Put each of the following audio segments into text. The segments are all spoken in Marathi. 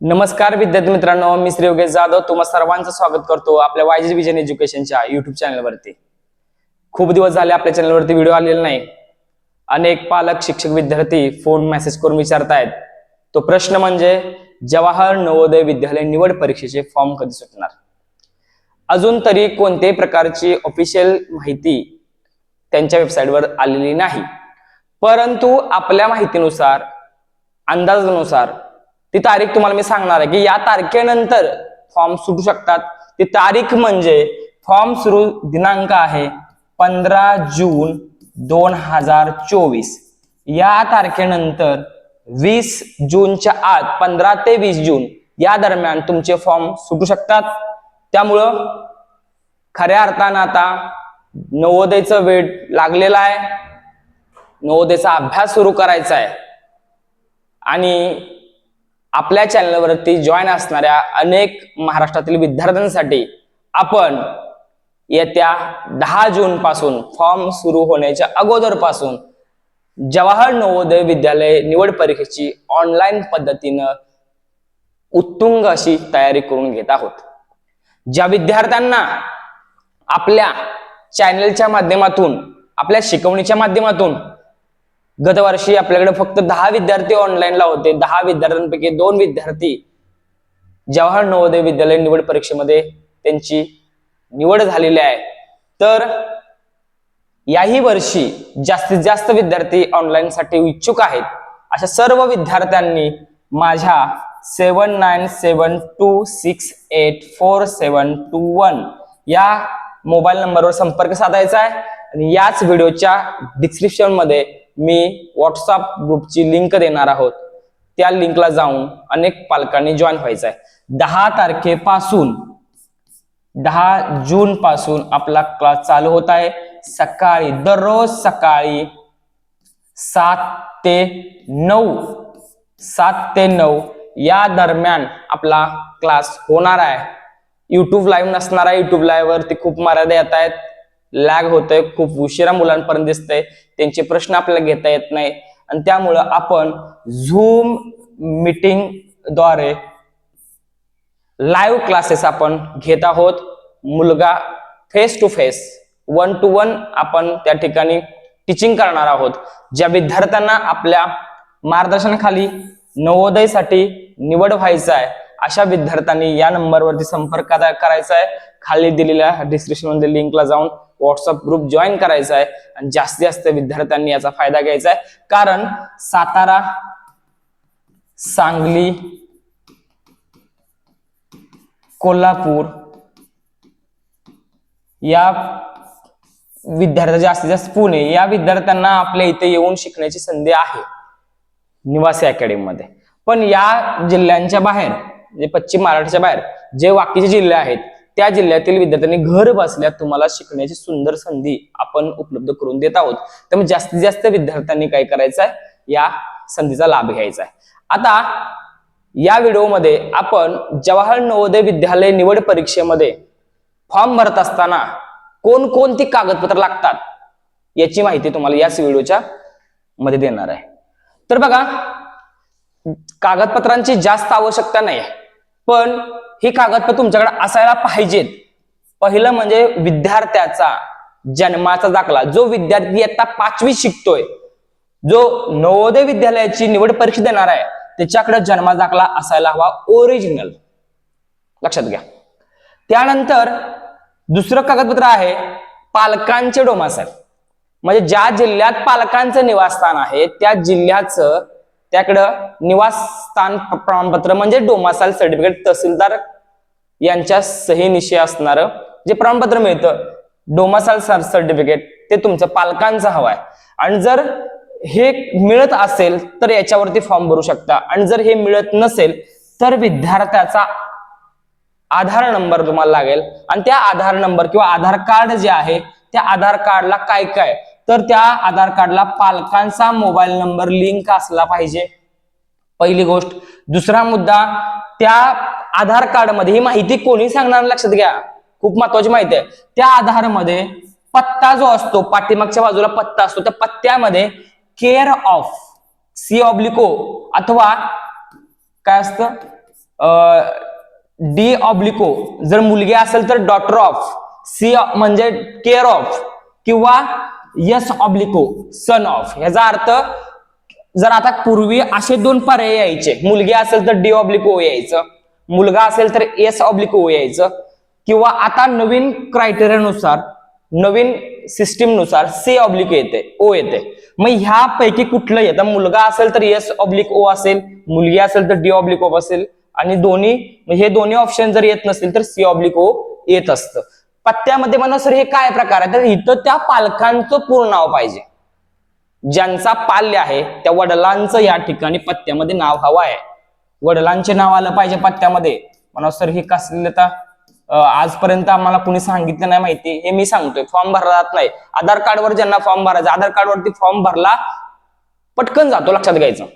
नमस्कार विद्यार्थी मित्रांनो मी श्री योगेश जाधव. तुम्हा सर्वांचं स्वागत करतो आपल्या वायजी विजन एज्युकेशनच्या युट्यूब चॅनलवरती खूप दिवस झाले आपल्या चॅनलवरती व्हिडिओ आलेला नाही. अनेक पालक शिक्षक विद्यार्थी फोन मेसेज करून विचारतायत. तो प्रश्न म्हणजे जवाहर नवोदय विद्यालय निवड परीक्षेचे फॉर्म कधी सुटणार? अजून तरी कोणत्याही प्रकारची ऑफिशियल माहिती त्यांच्या वेबसाईटवर आलेली नाही. परंतु आपल्या माहितीनुसार अंदाजानुसार ती तारीख तुम्हाला मी सांगणार आहे की या तारखेनंतर फॉर्म सुटू शकतात. ती तारीख म्हणजे फॉर्म सुरू दिनांक आहे पंधरा जून दोन हजार चोवीस. या तारखेनंतर वीस जूनच्या आत पंधरा ते वीस जून या दरम्यान तुमचे फॉर्म सुटू शकतात. त्यामुळं खऱ्या अर्थानं आता नवोदयचं वेळ लागलेला आहे. नवोदयचा अभ्यास सुरू करायचा आहे. आणि आपल्या चॅनलवरती जॉईन असणाऱ्या अनेक महाराष्ट्रातील विद्यार्थ्यांसाठी आपण येत्या दहा जून पासून फॉर्म सुरू होण्याच्या अगोदरपासून जवाहर नवोदय विद्यालय निवड परीक्षेची ऑनलाईन पद्धतीनं उत्तुंग अशी तयारी करून घेत आहोत. ज्या विद्यार्थ्यांना आपल्या चॅनलच्या माध्यमातून आपल्या शिकवणीच्या माध्यमातून गतवर्षी आपल्याकडे फक्त दहा विद्यार्थी ऑनलाईनला होते. दहा विद्यार्थ्यांपैकी दोन विद्यार्थी जवाहर नवोदय विद्यालय निवड परीक्षेमध्ये त्यांची निवड झालेली आहे. तर याही वर्षी जास्तीत जास्त विद्यार्थी ऑनलाईन साठी इच्छुक आहेत. अशा सर्व विद्यार्थ्यांनी माझ्या seven nine seven two six eight four seven two one या मोबाईल नंबरवर संपर्क साधायचा आहे. आणि याच व्हिडिओच्या डिस्क्रिप्शनमध्ये मी व्हॉट्सअप ग्रुपची लिंक देणार आहोत. त्या लिंकला जाऊन अनेक पालकांनी जॉईन व्हायचं आहे दहा तारखेपासून दहा जून पासून आपला क्लास चालू होत आहे. सकाळी दररोज सकाळी सात ते नऊ सात ते नऊ या दरम्यान आपला क्लास होणार आहे. युट्यूब लाईव्ह नसणार आहे. युट्यूब लाईव्ह वरती खूप मर्यादा येत आहेत. लॅग होतोय खूप उशिरा मुलांपर्यंत दिसतंय त्यांचे प्रश्न आपल्याला घेता येत नाही. आणि त्यामुळं आपण झूम मीटिंगद्वारे लाईव्ह क्लासेस आपण घेत आहोत. मुलगा face to face one two one आपण त्या ठिकाणी टीचिंग करणार आहोत. ज्या विद्यार्थ्यांना आपल्या मार्गदर्शनाखाली नवोदयसाठी निवड व्हायचं आहे अशा विद्यार्थ्यांनी या नंबरवरती संपर्क करायचा आहे. खाली दिलेल्या डिस्क्रिप्शनमध्ये लिंकला जाऊन व्हॉट्सअप ग्रुप जॉईन करायचा आहे आणि जास्तीत जास्त विद्यार्थ्यांनी याचा फायदा घ्यायचा आहे. कारण सातारा सांगली कोल्हापूर या विद्यार्थ्या जास्तीत जास्त पुणे या विद्यार्थ्यांना आपल्या इथे येऊन शिकण्याची संधी आहे. निवासी अकॅडमीमध्ये पण या जिल्ह्यांच्या बाहेर म्हणजे पश्चिम महाराष्ट्राच्या बाहेर जे बाकीचे जिल्हे आहेत त्या जिल्ह्यातील विद्यार्थ्यांनी घर बसल्या तुम्हाला शिकण्याची सुंदर संधी आपण उपलब्ध करून देत आहोत. त्यामुळे जास्तीत जास्त विद्यार्थ्यांनी काय करायचं आहे? या संधीचा लाभ घ्यायचा आहे. आता या व्हिडिओमध्ये आपण जवाहर नवोदय विद्यालय निवड परीक्षेमध्ये फॉर्म भरत असताना कोणकोणती कागदपत्र लागतात याची माहिती तुम्हाला याच व्हिडिओच्या मध्ये देणार आहे. तर बघा कागदपत्रांची जास्त आवश्यकता नाही पण ही कागदपत्र तुमच्याकडे असायला पाहिजेत. पहिलं म्हणजे विद्यार्थ्याचा जन्माचा दाखला. जो विद्यार्थी आता पाचवी शिकतोय जो नवोदय विद्यालयाची निवड परीक्षा देणार आहे त्याच्याकडे जन्माचा दाखला असायला हवा ओरिजिनल लक्षात घ्या. त्यानंतर दुसरं कागदपत्र आहे पालकांचे डोमासाहेब. म्हणजे ज्या जिल्ह्यात पालकांचं निवासस्थान आहे त्या जिल्ह्याचं त्याकडं निवासस्थान प्रमाणपत्र म्हणजे डोमासाल सर्टिफिकेट तहसीलदार यांच्या सहीनिशी असणारं जे प्रमाणपत्र मिळतं डोमासाल सर्टिफिकेट ते तुमचं पालकांचं हवं आहे. आणि जर हे मिळत असेल तर याच्यावरती फॉर्म भरू शकता. आणि जर हे मिळत नसेल तर विद्यार्थ्याचा आधार नंबर तुम्हाला लागेल. आणि त्या आधार नंबर किंवा आधार कार्ड जे आहे त्या आधार कार्डला काय काय? तर त्या आधार कार्डला पालकांचा मोबाईल नंबर लिंक असला पाहिजे. पहिली गोष्ट. दुसरा मुद्दा त्या आधार कार्डमध्ये ही माहिती कोणी सांगणार लक्षात घ्या. खूप महत्वाची माहिती आहे. त्या आधारमध्ये पत्ता जो असतो पाठीमागच्या बाजूला पत्ता असतो त्या पत्त्यामध्ये केअर ऑफ सी ऑब्लिको अथवा काय असतं? डी ऑब्लिको जर मुलगी असेल तर डॉटर ऑफ सी म्हणजे केअर ऑफ किंवा यस ऑब्लिको सन ऑफ. ह्याचा अर्थ जर आता पूर्वी असे दोन पर्याय यायचे. मुलगी असेल तर डी ऑब्लिक ओ यायचं. मुलगा असेल तर एस ऑब्लिक ओ यायचं. किंवा आता नवीन क्रायटेरियानुसार नवीन सिस्टीमनुसार सी ऑब्लिक येते ओ येते. मग ह्यापैकी कुठलं येतं? मुलगा असेल तर एस ऑब्लिक ओ असेल मुलगी असेल तर डी ऑब्लिक ओ असेल आणि दोन्ही हे दोन्ही ऑप्शन जर येत नसतील तर सी ऑब्लिक ओ येत असतं. पत्त्यामध्ये म्हणा सर हे काय प्रकार आहे? तर इथं त्या पालकांचं पूर्ण नाव पाहिजे. ज्यांचा पाल्य आहे त्या वडिलांचं या ठिकाणी पत्त्यामध्ये नाव हवं आहे. वडिलांचे नाव आलं पाहिजे पत्त्यामध्ये. म्हणा सर हे कसले तर आजपर्यंत आम्हाला कुणी सांगितलं नाही माहिती. हे मी सांगतोय. फॉर्म भरला जात नाही. आधार कार्डवर ज्यांना फॉर्म भरायचा आधार कार्डवरती फॉर्म भरला पटकन जातो लक्षात घ्यायचं.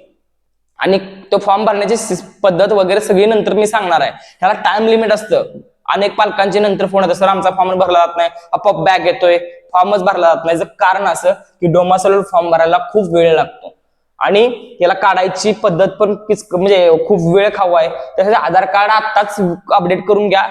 आणि तो फॉर्म भरण्याची पद्धत वगैरे सगळी नंतर मी सांगणार आहे. ह्याला टाइम लिमिट असतं. अनेक पालकांचे नंतर फोन येतात सर आमचा फॉर्म भरला जात नाही. आपोआप बॅग येतोय. फॉर्मच भरला जात नाही. कारण असं की डोमासोल फॉर्म भरायला खूप वेळ लागतो. आणि याला काढायची पद्धत पण म्हणजे खूप वेळ खाऊ आहे. त्यासाठी आधार कार्ड आत्ताच अपडेट करून घ्या.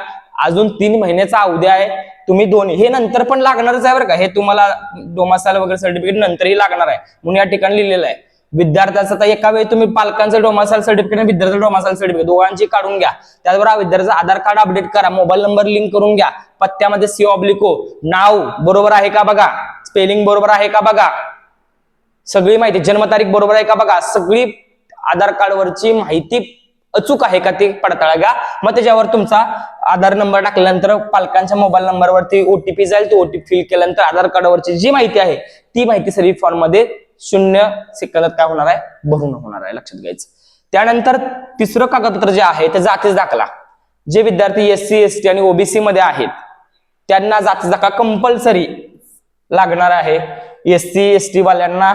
अजून तीन महिन्याचा अवधी आहे. तुम्ही दोन्ही हे नंतर पण लागणारच आहे बरं का. हे तुम्हाला डोमासाल वगैरे सर्टिफिकेट नंतरही लागणार आहे. म्हणून या ठिकाणी लिहिलेलं आहे. विद्यार्थ्याचं आता एका वेळी तुम्ही पालकांचं डोमासाल सर्टिफिकेट आणि विद्यार्थ्याचं डोमासाल सर्टिफिकेट दोघांची काढून घ्या. त्याचबरोबर विद्यार्थ्याचं आधार कार्ड अपडेट करा मोबाईल नंबर लिंक करून घ्या. पत्त्यामध्ये सी ऑब्लिको नाव बरोबर आहे का बघा? स्पेलिंग बरोबर आहे का बघा? सगळी माहिती जन्मतारीख बरोबर आहे का बघा? सगळी आधार कार्डवरची माहिती अचूक आहे का ती? पडताळा घ्या. मग त्याच्यावर तुमचा आधार नंबर टाकल्यानंतर पालकांच्या मोबाईल नंबरवरती ओटीपी जाईल. तो ओटीपी फिल केल्यानंतर आधार कार्डवरची जी माहिती आहे ती माहिती सर्व फॉर्ममध्ये शून्य सेकंदात काय होणार आहे? भरून होणार आहे. लक्षात घ्यायचं. त्यानंतर तिसरं कागदपत्र जे आहे ते जातीच दाखला. जे विद्यार्थी एस सी एस टी आणि ओबीसी मध्ये आहेत त्यांना जातीच दाखला कंपल्सरी लागणार आहे. एस सी एस टी वाल्यांना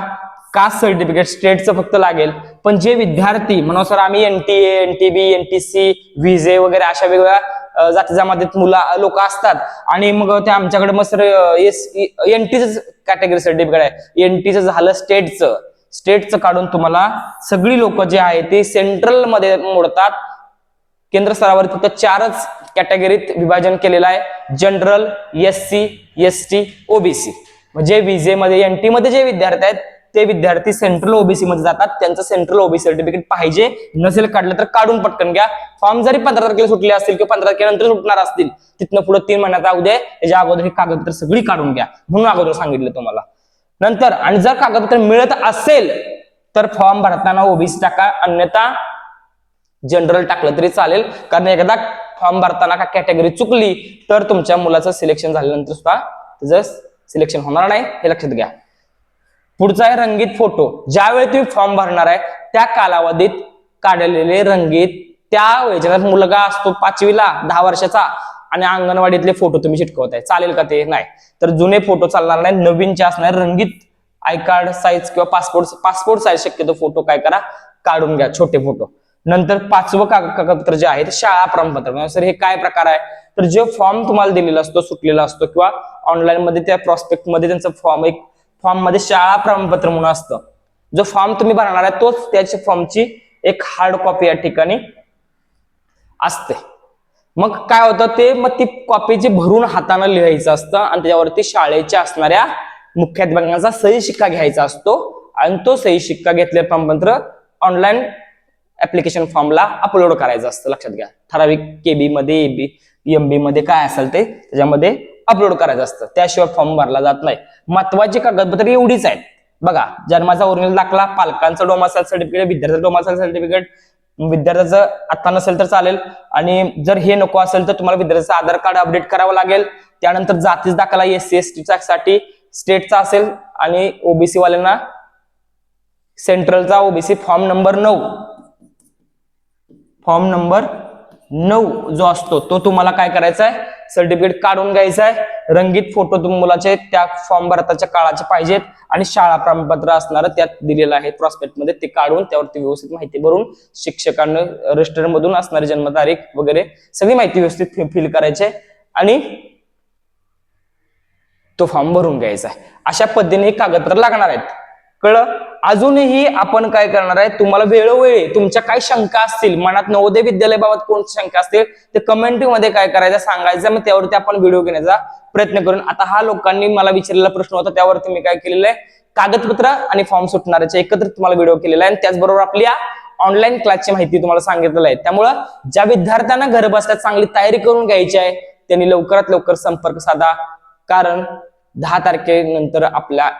कास्ट सर्टिफिकेट स्टेटचं फक्त लागेल? पण जे विद्यार्थी म्हणून सर आम्ही N T N T B N T C VJ वगैरे अशा वेगवेगळ्या जाती जमातीत मुला लोक असतात. आणि मग ते आमच्याकडे मग सर एस एन टीच कॅटेगरी सर्टिफिकेट आहे. एन टीचं झालं स्टेटचं स्टेटचं काढून तुम्हाला सगळी लोक जे आहे ते सेंट्रलमध्ये मोडतात. केंद्र स्तरावर फक्त चारच कॅटेगरीत विभाजन केलेलं आहे. General S C S T OBC म्हणजे विजेमध्ये एन टी मध्ये जे विद्यार्थी आहेत ते विद्यार्थी सेंट्रल ओबीसी मध्ये जातात. त्यांचं सेंट्रल ओबीसी सर्टिफिकेट पाहिजे. नसेल काढलं तर काढून पटकन घ्या. फॉर्म जरी पंधरा तारखेला सुटले असतील किंवा पंधरा तारखेनंतर सुटणार असतील तिथनं पुढे तीन महिन्यात अवधी आहे त्याच्या अगोदर ही कागदपत्र सगळी काढून घ्या. म्हणून अगोदर सांगितलं तुम्हाला. नंतर आणि जर कागदपत्र मिळत असेल तर फॉर्म भरताना ओबीसी टाका. अन्यथा जनरल टाकलं तरी चालेल. कारण एकदा फॉर्म भरताना का कॅटेगरी चुकली तर तुमच्या मुलाचं सिलेक्शन झाल्यानंतर सुद्धा त्याचं सिलेक्शन होणार नाही. हे लक्षात घ्या. पुढचा आहे रंगीत फोटो. ज्यावेळी तुम्ही फॉर्म भरणार आहे त्या कालावधीत काढलेले रंगीत त्या वेळेच्या मुलगा असतो पाचवीला दहा वर्षाचा आणि अंगणवाडीतले फोटो तुम्ही चिटकवताय चालेल का ते? नाही. तर जुने फोटो चालणार नाही नवीनचे असणार रंगीत आय कार्ड साईज किंवा पासपोर्ट पासपोर्ट साईज शक्यतो फोटो काय करा काढून घ्या छोटे फोटो नंतर पाचवं कागदपत्र जे आहे ते शाळा प्रमाणपत्र. म्हणजे सर हे काय प्रकार आहे? तर जे फॉर्म तुम्हाला दिलेला असतो सुटलेला असतो किंवा ऑनलाईन मध्ये त्या प्रॉस्पेक्टमध्ये त्यांचं फॉर्म एक फॉर्ममध्ये शाळा प्रमाणपत्र म्हणून असतं. जो फॉर्म तुम्ही भरणार आहे तोच त्याच्या फॉर्मची एक हार्ड कॉपी या ठिकाणी असते. मग काय होतं ते मग ती कॉपी जी भरून हाताने लिहायचं असतं आणि त्याच्यावरती शाळेच्या असणाऱ्या मुख्याध्यापकांचा सही शिक्का घ्यायचा असतो आणि तो सही शिक्का घेतलेलं प्रमाणपत्र ऑनलाईन ऍप्लिकेशन फॉर्मला अपलोड करायचं असतं. लक्षात घ्या. ठराविक केबी मध्ये एबी एमबी मध्ये काय असेल ते त्याच्यामध्ये अपलोड करायचं असतं. त्याशिवाय फॉर्म भरला जात नाही. महत्वाची कागदपत्रे एवढीच आहेत. बघा जन्माचा ओरिजिनल दाखला पालकांचं डोमासाल सर्टिफिकेट विद्यार्थ्याचं डोमासाल सर्टिफिकेट विद्यार्थ्याचं आता नसेल तर चालेल. आणि जर हे नको असेल तर तुम्हाला विद्यार्थ्याचं आधार कार्ड अपडेट करावं लागेल. त्यानंतर जातीच दाखला एस सी एस टीचा साठी स्टेटचा असेल आणि ओबीसी वाल्यांना सेंट्रलचा ओबीसी फॉर्म नंबर नऊ. फॉर्म नंबर नऊ जो असतो तो तुम्हाला काय करायचा आहे सर्टिफिकेट काढून घ्यायचा आहे रंगीत फोटो तुम्ही मुलाचे त्या फॉर्म भरताच्या काळाचे पाहिजेत आणि शाळा प्रमाणपत्र असणार त्यात दिलेलं आहे. प्रॉस्पेक्टमध्ये ते काढून त्यावरती व्यवस्थित माहिती भरून शिक्षकांना रजिस्टर मधून असणारी जन्मतारीख वगैरे सगळी माहिती व्यवस्थित फिल करायची आणि तो फॉर्म भरून घ्यायचा आहे अशा पद्धतीने कागदपत्र लागणार आहेत. कळलं? अजूनही आपण काय करणार आहे? तुम्हाला वेळोवेळी तुमच्या काय शंका असतील मनात नवोदय विद्यालयाबाबत कोणत्या शंका असतील ते कमेंटमध्ये काय करायचं सांगायचं मग त्यावरती आपण व्हिडिओ घेण्याचा प्रयत्न करून. आता हा लोकांनी मला विचारलेला प्रश्न होता त्यावरती मी काय केलेलं आहे? कागदपत्र आणि फॉर्म सुटणाऱ्याचे एकत्रित तुम्हाला व्हिडिओ केलेला आहे. आणि त्याचबरोबर आपल्या ऑनलाईन क्लासची माहिती तुम्हाला सांगितलेलं आहे. त्यामुळं ज्या विद्यार्थ्यांना घर बसल्या चांगली तयारी करून घ्यायची आहे त्यांनी लवकरात लवकर संपर्क साधा. कारण दहा तारखेनंतर आपल्या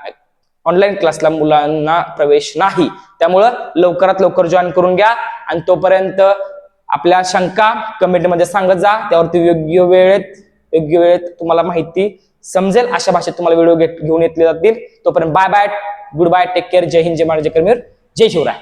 ऑनलाईन क्लासला मुलांना प्रवेश नाही. त्यामुळं लवकरात लवकर जॉईन करून घ्या आणि तोपर्यंत आपल्या शंका कमेंटमध्ये सांगत जा. त्यावरती योग्य वेळेत योग्य वेळेत तुम्हाला माहिती समजेल. अशा भाषेत तुम्हाला व्हिडिओ घेऊन येतले जातील. तोपर्यंत bye bye good bye take care जय हिंद जय महाराज जय करमीर जय शिवराय.